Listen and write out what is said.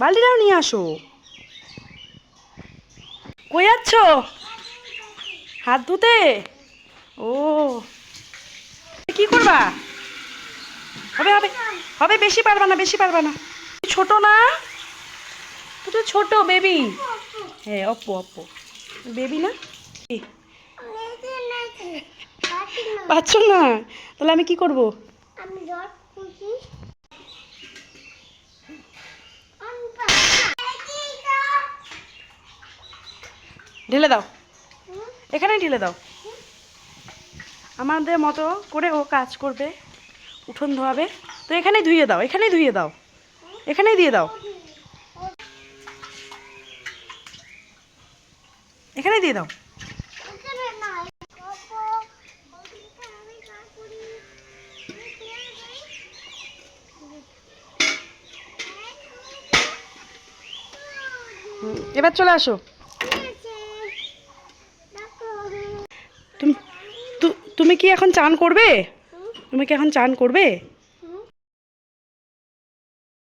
বালতিটাও নিয়ে আসো। কই যাচ্ছ? হাত ধুতে? ও। কি করবা? হবে হবে হবে বেশি পারবা না বেশি পারবা না। ছোট না? তুই তো ছোট বেবি। হ্যাঁ অপ্পো অপ্পো। বেবি না? পাচ্ছ না? তাহলে আমি কি করব? ঢেলে দাও। এখানেই ঢেলে দাও। আমাদের মতো করে ও কাজ করবে উঠোন ধোয়াবে। তো এখানেই ধুয়ে দাও এখানেই ধুয়ে দাও এখানেই দিয়ে দাও। এখানেই দিয়ে দাও। এবার চলে আসো। তুমি কি এখন চান করবে? তুমি কি এখন চান করবে?